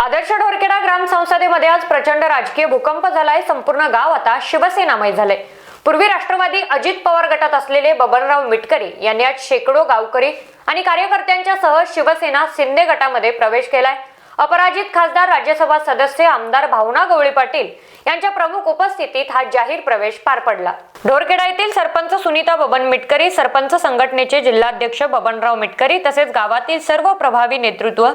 आदर्श ढोरखेडा ग्राम संसदेमध्ये आज प्रचंड राजकीय भूकंप झालाय. संपूर्ण गाव आता शिवसेनामय झाले पूर्वी राष्ट्रवादी अजित पवार गटात असलेले बबनराव मिटकरी यांनी आज शेकडो गावकरी आणि कार्यकर्त्यांच्या सह शिवसेना शिंदे गटामध्ये प्रवेश केलाय. अपराजित खासदार राज्यसभा सदस्य आमदार भावना गवळी पाटील यांच्या प्रमुख उपस्थितीत हा जाहीर प्रवेश पार पडला. ढोरखेडा येथील सरपंच सुनीता बबन मिटकरी सरपंच संघटनेचे जिल्हाध्यक्ष बबनराव मिटकरी तसेच गावातील सर्व प्रभावी नेतृत्व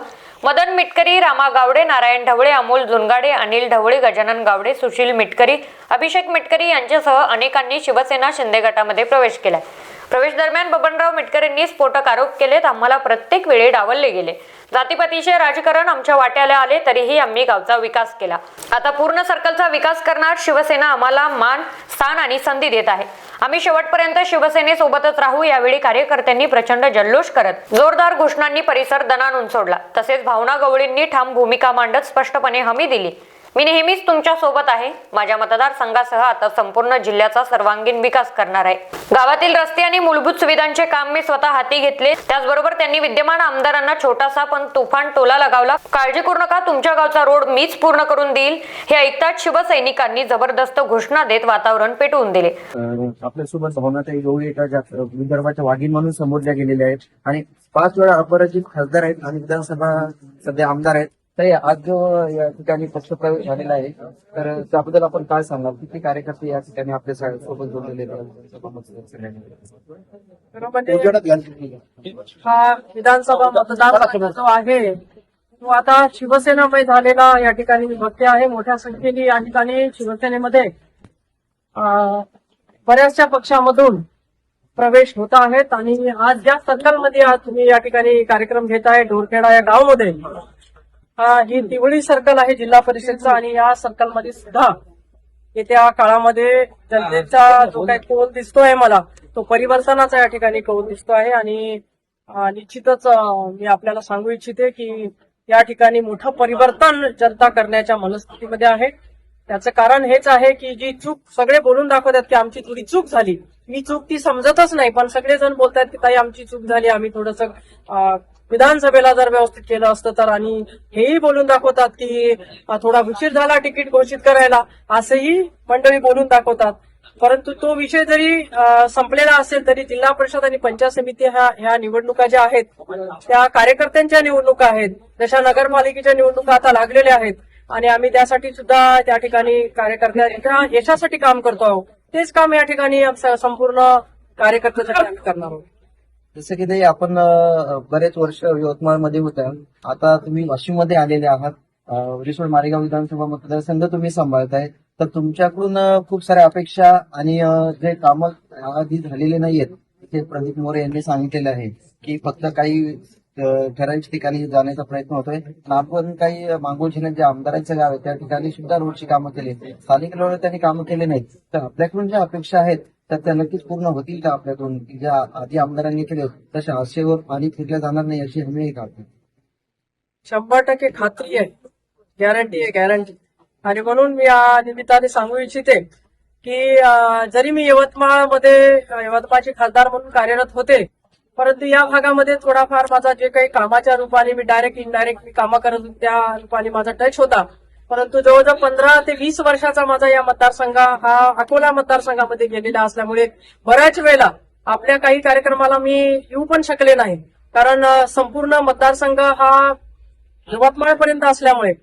मदन मिटकरी रामा गावडे नारायण ढवळे अमोल जुनगाडे अनिल ढवळे गजानन गावडे सुशील मिटकरी अभिषेक मिटकरी यांच्यासह अनेकांनी शिवसेना शिंदे गटामध्ये प्रवेश केलाय. प्रवेश दरम्यान बबनराव मिटकरींनी स्फोटक आरोप केलेत. आम्हाला प्रत्येक वेळी डावलले गेले. जातीपातीचे राजकारण आमच्या वाट्याला आले तरीही आम्ही गावचा विकास केला. आता पूर्ण सर्कलचा विकास करणार शिवसेना आम्हाला मान स्थान आणि संधी देत आहे. आम्ही शेवटपर्यंत शिवसेनेसोबतच राहू यावेळी कार्यकर्त्यांनी प्रचंड जल्लोष करत जोरदार घोषणांनी परिसर दणानून सोडला. तसेच भावना गवळींनी ठाम भूमिका मांडत स्पष्टपणे हमी दिली. मी नेहमीच तुमच्यासोबत आहे. माझ्या मतदारसंघासह आता संपूर्ण जिल्ह्याचा सर्वांगीण विकास करणार आहे. गावातील रस्ते आणि मूलभूत सुविधांचे काम मी स्वतः हाती घेतले. त्याचबरोबर त्यांनी विद्यमान आमदारांना छोटासा पण तुफान टोला लगावला. काळजी करू नका तुमच्या गावचा रोड मीच पूर्ण करून देईल. हे ऐकताच शिवसैनिकांनी जबरदस्त घोषणा देत वातावरण पेटवून दिले. अं, आपल्यासोबत भावनाताई गवळी एका विदर्भाच्या वाघीण म्हणून संबोधल्या गेलेल्या आहेत. आणि पाच वेळा अपराजित खासदार आहेत आणि विधानसभा सध्या आमदार आहेत. ताई आज जो या ठिकाणी पक्षप्रवेश झालेला आहे तर त्याबद्दल आपण काय सांगाल? किती कार्यकर्ते या ठिकाणी आपल्यासोबत जोडलेले म्हणजे हा विधानसभा मतदारसंघ जो आहे तो आता शिवसेनामय झालेला या ठिकाणी मी बघते आहे. मोठ्या संख्येने या ठिकाणी शिवसेनेमध्ये बऱ्याचशा पक्षामधून प्रवेश होत आहेत. आणि आज ज्या सर्कलमध्ये आज तुम्ही या ठिकाणी कार्यक्रम घेत आहे ढोरखेडा या गावामध्ये हा, ही तिवळी सर्कल आहे जिल्हा परिषदचा आणि या सर्कलमध्ये सुद्धा येत्या काळामध्ये जनतेचा जो काही कौल दिसतोय मला तो परिवर्तनाचा या ठिकाणी कौल दिसतो आहे. आणि निश्चितच मी आपल्याला सांगू इच्छिते की या ठिकाणी मोठं परिवर्तन जनता करण्याच्या मनस्थितीमध्ये आहे. त्याचं कारण हेच आहे की जी चूक सगळे बोलून दाखवतात की आमची थोडी चूक झाली. मी चूक ती समजतच नाही पण सगळेजण बोलतात की ताई आमची चूक झाली आम्ही थोडस विधानसभेला जर व्यवस्थित केलं असतं तर आणि हेही बोलून दाखवतात की थोडा उशीर झाला तिकीट घोषित करायला असंही मंडळी बोलून दाखवतात. परंतु तो विषय जरी संपलेला असेल तरी जिल्हा परिषद आणि पंचायत समिती ह्या ह्या निवडणुका ज्या आहेत त्या कार्यकर्त्यांच्या निवडणुका आहेत. जशा नगरपालिकेच्या निवडणुका आता लागलेल्या आहेत. आणि आम्ही त्यासाठी सुद्धा त्या ठिकाणी कार्यकर्त्यांच्या यशासाठी काम करतो आहोत. तेच काम या ठिकाणी संपूर्ण कार्यकर्त्यासाठी आम्ही करणार आहोत. जसं की ते आपण बरेच वर्ष यवतमाळमध्ये होत्या आता तुम्ही वाशिममध्ये आलेले आहात. रिसोड मारेगाव विधानसभा मतदारसंघ तुम्ही सांभाळताय. तर तुमच्याकडून खूप साऱ्या अपेक्षा आणि जे कामं आधी झालेले नाहीयेत ते प्रदीप मोरे यांनी सांगितलेलं आहे की फक्त काही ठराविक ठिकाणी जाण्याचा प्रयत्न होतोय. आपण काही मागोल जिल्ह्यात जे आमदारांचं गाव आहे त्या ठिकाणी सुद्धा रोडची कामं केली. स्थानिक लेवलवर त्यांनी कामं केले नाहीत. तर आपल्याकडून ज्या अपेक्षा आहेत तर त्या नक्कीच पूर्ण होतील का आपल्याकडून ज्या आधी आमदारांनी केले तशा आशेवर पाणी फिरल्या जाणार नाही अशी हमी का आपली? शंभर टक्के खात्री आहे. गॅरंटी आहे गॅरंटी आणि म्हणून मी या निमित्ताने सांगू इच्छिते की जरी मी यवतमाळमध्ये अं, यवतमाळचे खासदार म्हणून कार्यरत होते परंतु या भागामध्ये थोडाफार माझा जे काही कामाच्या रूपाने मी डायरेक्ट इनडायरेक्ट मी कामं करत होते त्या रूपाने माझा टच होता. परंतु जवळजवळ पंधरा ते वीस वर्षाचा माझा या मतदारसंघ हा अकोला मतदारसंघामध्ये गेलेला असल्यामुळे बऱ्याच वेळेला आपल्या काही कार्यक्रमाला मी येऊ पण शकले नाही. कारण संपूर्ण मतदारसंघ हा यवतमाळपर्यंत असल्यामुळे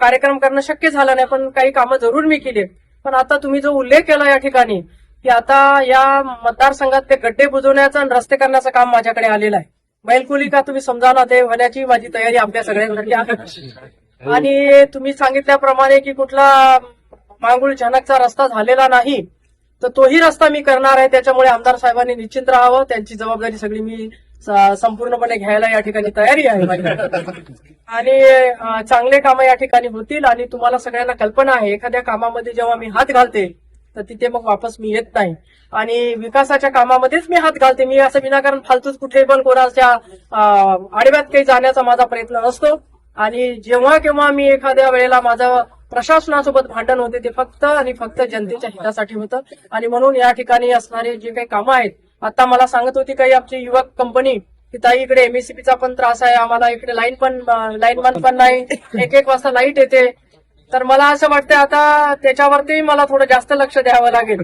कार्यक्रम करणं शक्य झालं नाही पण काही कामं जरूर मी केली पण आता तुम्ही जो उल्लेख केला या ठिकाणी की आता या मतदारसंघात ते गड्डे बुजवण्याचं आणि रस्ते करण्याचं काम माझ्याकडे आलेलं आहे. बैलकुली का तुम्ही समजा ना ते होण्याची माझी तयारी आपल्या सगळ्यांसाठी आहे. हो. आणि तुम्ही सांगितल्याप्रमाणे की कुठला मांगुळ जनकचा रस्ता झालेला नाही तर तोही रस्ता मी करणार आहे. त्याच्यामुळे आमदार साहेबांनी निश्चिंत राहावं. त्यांची जबाबदारी सगळी मी संपूर्णपणे घ्यायला या ठिकाणी तयारी आहे. आणि चांगले कामं या ठिकाणी होतील आणि तुम्हाला सगळ्यांना कल्पना आहे. एखाद्या कामामध्ये जेव्हा मी हात घालते तर तिथे मग वापस मी येत नाही. आणि विकासाच्या कामामध्येच मी हात घालते. मी असं विनाकारण फालतूच कुठे पण कोणाच्या आडव्यात काही जाण्याचा माझा प्रयत्न नसतो. आणि जेव्हा केव्हा मी एखाद्या वेळेला माझं प्रशासनासोबत भांडण होते ते फक्त आणि फक्त जनतेच्या हितासाठी होतं. आणि म्हणून या ठिकाणी असणारे जे काही कामं आहेत आता मला सांगत होती काही आमची युवक कंपनी की ताई इकडे एमएससीपीचा पण त्रास आहे आम्हाला इकडे लाईन पण लाईन बंद पण नाही. एक एक वाजता लाइट येते. तर मला असं वाटतं आता त्याच्यावरती मला थोडं जास्त लक्ष द्यावं लागेल.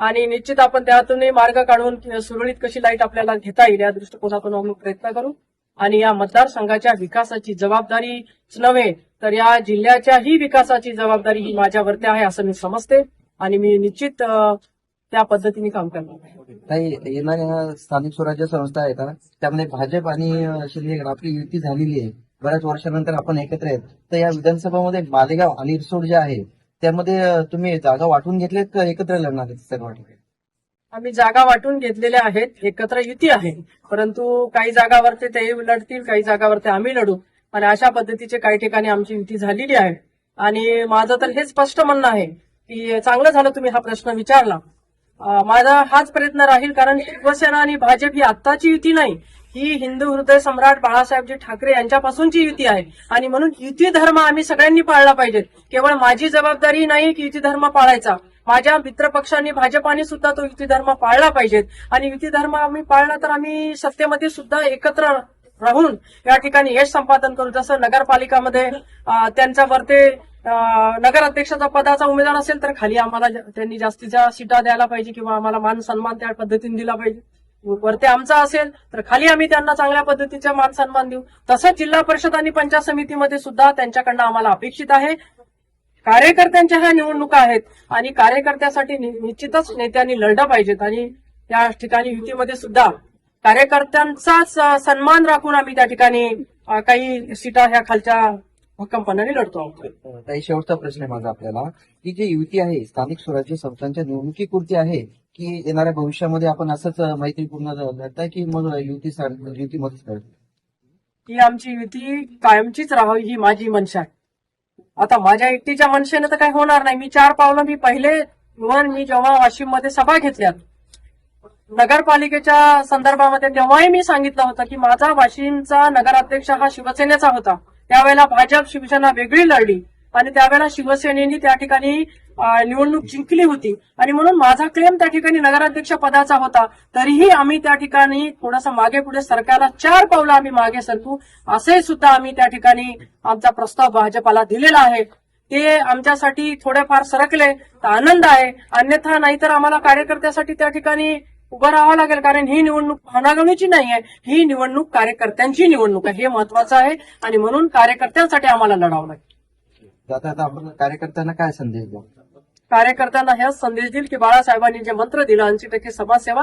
आणि निश्चित आपण त्यातूनही मार्ग काढून सुरळीत कशी लाइट आपल्याला घेता येईल या दृष्टिकोनातून आम्ही प्रयत्न करू. आणि या मतदारसंघाच्या विकासाची जबाबदारीच नव्हे तर या जिल्ह्याच्याही विकासाची जबाबदारी ही माझ्यावरती आहे असं मी समजते आणि मी निश्चित त्या पद्धतीने काम करणार काही येणाऱ्या स्थानिक स्वराज्य संस्था आहेत त्यामध्ये भाजप आणि शिंदे आपली युती झालेली आहे बऱ्याच वर्षानंतर आपण एकत्र आहेत. तर या विधानसभामध्ये मालेगाव आणि रिसोड जे आहे त्यामध्ये तुम्ही जागा वाटून घेतलेत का एकत्र लढणार आहेत सर्व ठिकाणी आम्ही जागा वाटून घेतलेल्या आहेत एकत्र युती आहे. परंतु काही जागावरती ते लढतील काही जागावरती आम्ही लढू. आणि अशा पद्धतीचे काही ठिकाणी आमची युती झालेली आहे. आणि माझं तर हे स्पष्ट म्हणणं आहे की चांगलं झालं तुम्ही हा प्रश्न विचारला. माझा हाच प्रयत्न राहील कारण शिवसेना आणि भाजप ही आत्ताची युती नाही. ही हिंदू हृदय सम्राट बाळासाहेबजी ठाकरे यांच्यापासूनची युती आहे. आणि म्हणून युती धर्म आम्ही सगळ्यांनी पाळला पाहिजे केवळ माझी जबाबदारी नाही की युती धर्म पाळायचा. माझ्या मित्रपक्षांनी भाजपाने सुद्धा तो युती धर्म पाळला पाहिजेत आणि युती धर्म आम्ही पाळला तर आम्ही सत्तेमध्ये सुद्धा एकत्र राहून या ठिकाणी यश संपादन करू. जसं नगरपालिकामध्ये अं, त्यांच्या वरते नगर नगराध्यक्षाचा पदाचा उमेदवार असेल तर खाली आम्हाला त्यांनी जास्तीच्या सीटा द्यायला पाहिजे किंवा आम्हाला मान सन्मान त्या पद्धतीने दिला पाहिजे. वरते आमचा असेल तर खाली आम्ही त्यांना चांगल्या पद्धतीचा मान सन्मान देऊ. तसंच जिल्हा परिषद आणि पंचायत समितीमध्ये सुद्धा त्यांच्याकडनं आम्हाला अपेक्षित आहे. कार्यकर्त्यांच्या ह्या निवडणुका आहेत आणि कार्यकर्त्यासाठी निश्चितच नेत्यांनी लढलं पाहिजेत. आणि त्या ठिकाणी युतीमध्ये सुद्धा कार्यकर्त्यांचाच अ, सन्मान राखून आम्ही त्या ठिकाणी काही सीटा ह्या खालच्या भक्कमपणाने लढतो आहोत. काही शेवटचा प्रश्न आहे माझा आपल्याला. की जी युती आहे स्थानिक स्वराज्य संस्थांच्या निवडणुकीपुरती आहे की येणाऱ्या भविष्यामध्ये आपण असंच मैत्रीपूर्ण लढताय की मग युती युतीमध्येच लढताय ही आमची युती कायमचीच राहावी ही माझी मनशा आहे आता माझ्या एकटीच्या मनसेने तर काही होणार नाही. मी चार पावलं मी पहिले इव्हन मी जेव्हा वाशिममध्ये सभा घेतल्यात नगरपालिकेच्या संदर्भामध्ये तेव्हाही मी सांगितलं होतं की माझा वाशिमचा नगराध्यक्ष हा शिवसेनेचा होता. त्यावेळेला भाजप शिवसेना वेगळी लढली. आणि त्यावेळेला शिवसेनेने त्या ठिकाणी निवडणूक जिंकली होती. आणि म्हणून माझा क्लेम त्या ठिकाणी नगराध्यक्ष पदाचा होता. तरीही आम्ही त्या ठिकाणी थोडासा मागे पुढे सरकारला चार पावलं आम्ही मागे सरकू असे सुद्धा आम्ही त्या ठिकाणी आमचा प्रस्ताव भाजपाला दिलेला आहे. ते आमच्यासाठी थोडेफार सरकले तर आनंद आहे. अन्यथा नाहीतर आम्हाला कार्यकर्त्यासाठी त्या ठिकाणी उभं राहावं लागेल कारण ही निवडणूक हनागणीची नाही आहे. ही निवडणूक कार्यकर्त्यांची निवडणूक आहे. हे महत्वाचं आहे. आणि म्हणून कार्यकर्त्यांसाठी आम्हाला लढावं लागेल. आता आपण कार्यकर्त्यांना काय संदेश द्या कार्यकर्त्यांना हा संदेश देईल की बाळासाहेबांनी जे मंत्र दिलं ऐंशी टक्के समाजसेवा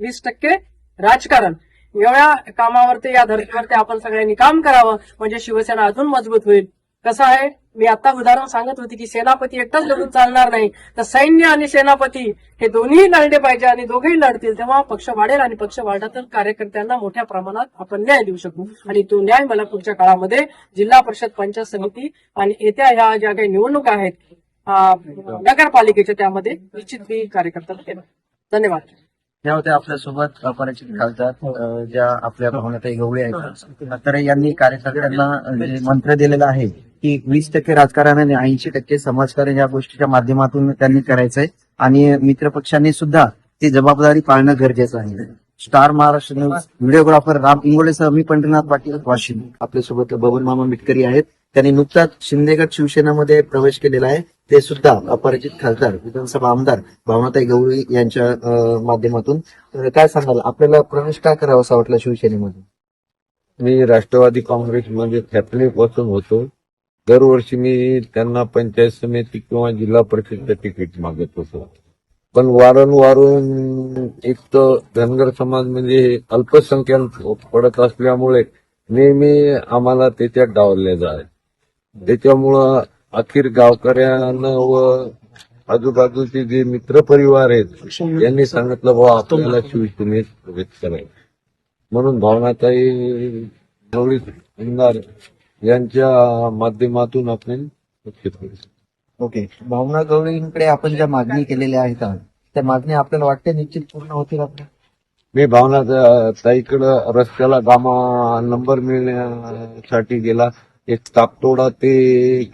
वीस टक्के राजकारण. एवढ्या कामावरती या धर्तीवरती आपण सगळ्यांनी काम करावं म्हणजे शिवसेना अजून मजबूत होईल. कसं आहे? मी आता उदाहरण सांगत होती की सेनापती एकटाच लढून चालणार नाही. तर सैन्य आणि सेनापती हे दोन्ही लढले पाहिजे आणि दोघेही लढतील तेव्हा पक्ष वाढेल आणि पक्ष वाढला तर कार्यकर्त्यांना मोठ्या प्रमाणात आपण न्याय देऊ शकू. आणि तो न्याय मला पुढच्या काळामध्ये जिल्हा परिषद पंचायत समिती आणि येत्या ह्या ज्या काही निवडणुका आहेत नगरपालिकेच्या त्यामध्ये निश्चित मी कार्यकर्त्यांना धन्यवाद. या होत्या आपल्यासोबत अपरिचित खासदार अं, ज्या आपल्या भावनाताई गवळी आहेत. तर यांनी कार्यकर्त्यांना जे मंत्र दिलेलं आहे की वीस टक्के राजकारण आणि ऐंशी टक्के समाजकारण या गोष्टीच्या माध्यमातून त्यांनी करायचंय. आणि मित्रपक्षांनी सुद्धा ती जबाबदारी पाळणं गरजेचं आहे. Star Maharashtra news videographer Ram इंगोलेसह मी पंढरीनाथ पाटील वाशिम. आपल्यासोबत बबन मामा मिटकरी आहेत. त्यांनी नुकताच शिंदेगड शिवसेनामध्ये प्रवेश केलेला आहे. ते सुद्धा अपरिचित खासदार विधानसभा आमदार भावनाताई गवळी यांच्या माध्यमातून. तर काय सांगाल? आपल्याला प्रवेश काय करावा असा वाटलं शिवसेनेमध्ये? मी राष्ट्रवादी काँग्रेसमध्ये म्हणजे पासून होतो. दरवर्षी मी त्यांना पंचायत समिती किंवा जिल्हा परिषदचं तिकीट मागत होतो. पण वारंवारून एक तर धनगर समाज म्हणजे अल्पसंख्याक पडत असल्यामुळे नेहमी आम्हाला त्याच्यात डावलले जाय त्याच्यामुळं अखेर गावकऱ्यांना व आजूबाजूचे जे मित्र परिवार आहेत यांनी सांगितलं बाबा आपल्याला प्रवेश करायचा म्हणून भावनाताई गवळी आमदार यांच्या माध्यमातून आपण. ओके. भावना गवळींकडे आपण ज्या मागणी केलेल्या आहेत त्या मागणी आपल्याला वाटते निश्चित पूर्ण होतील आपल्या? मी भावना ताईकडं रस्त्याला गामा नंबर मिळण्यासाठी गेला. एक तापतोडा ते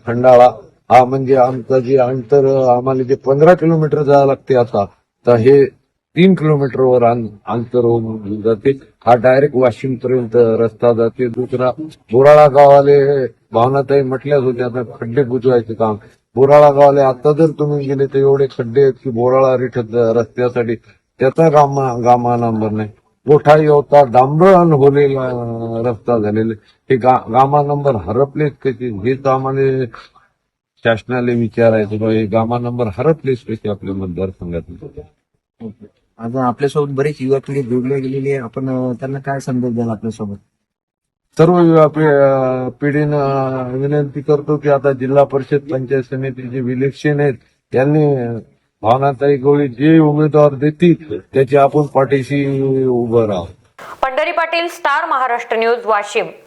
खंडाळा. हा म्हणजे आमचं जे अंतर आम्हाला जे पंधरा किलोमीटर जावं लागते आता तर हे तीन किलोमीटरवर अंतर होऊन जाते. हा डायरेक्ट वाशिम पर्यंत रस्ता जाते. दुसरा बोराळा गावाले भावनाताई म्हटल्याच होत्या आता खड्डे बुजवायचे काम. बोराळा गावाले आता जर तुम्ही गेले तर एवढे खड्डे आहेत की बोराळा रिठत रस्त्यासाठी त्याचा गामा गामा नंबर नाही. मोठा येवता डांबरण होलेला रस्ता झालेला. हे गामा नंबर हरपलेच कसे हेच आम्हाला शासनाला विचारायचं बा हे गामा नंबर हरपलेच कसे आपल्या मतदारसंघात आता आपल्यासोबत बरेच युवा पिढी जोडले गेलेली आहे. आपण अं, त्यांना काय संदेश द्याल आपल्यासोबत? सर्व युवा पि- पिढीनं विनंती करतो की आता जिल्हा परिषद पंचायत समितीचे इलेक्शन आहेत त्यांनी भावनाताई गवळी जे उमेदवार देतील त्याची आपण पाठीशी उभं राहू. Pandhari Patil star Maharashtra news Washim.